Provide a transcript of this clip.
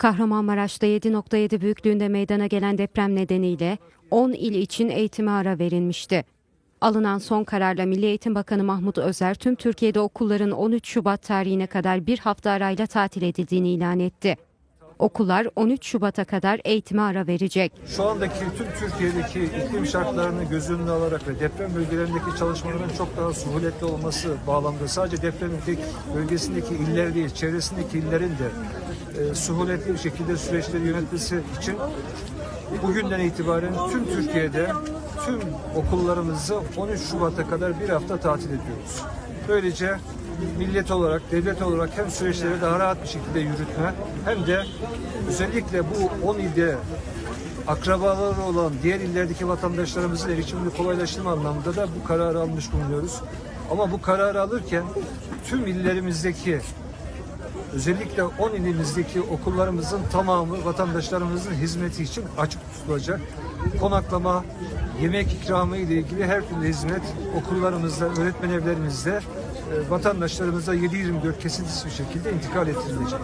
Kahramanmaraş'ta 7.7 büyüklüğünde meydana gelen deprem nedeniyle 10 il için eğitime ara verilmişti. Alınan son kararla Milli Eğitim Bakanı Mahmut Özer tüm Türkiye'de okulların 13 Şubat tarihine kadar bir hafta arayla tatil edildiğini ilan etti. Okullar 13 Şubat'a kadar eğitime ara verecek. Şu andaki tüm Türkiye'deki iklim şartlarını göz önüne alarak ve deprem bölgelerindeki çalışmaların çok daha suhuletli olması bağlamında sadece depremin tek bölgesindeki iller değil, çevresindeki illerin de e, suhuletli bir şekilde süreçleri yönetmesi için bugünden itibaren tüm Türkiye'de tüm okullarımızı 13 Şubat'a kadar bir hafta tatil ediyoruz. Böylece millet olarak, devlet olarak hem süreçleri daha rahat bir şekilde yürütme hem de özellikle bu 10 ilde akrabaları olan diğer illerdeki vatandaşlarımızın erişimini kolaylaştırma anlamında da bu kararı almış bulunuyoruz. Ama bu kararı alırken tüm illerimizdeki özellikle 10 ilimizdeki okullarımızın tamamı vatandaşlarımızın hizmeti için açık tutulacak. Konaklama, yemek ikramı ile ilgili her türlü hizmet okullarımızda, öğretmen evlerimizde e, vatandaşlarımıza 7-24 kesintisiz bir şekilde intikal ettirilecek.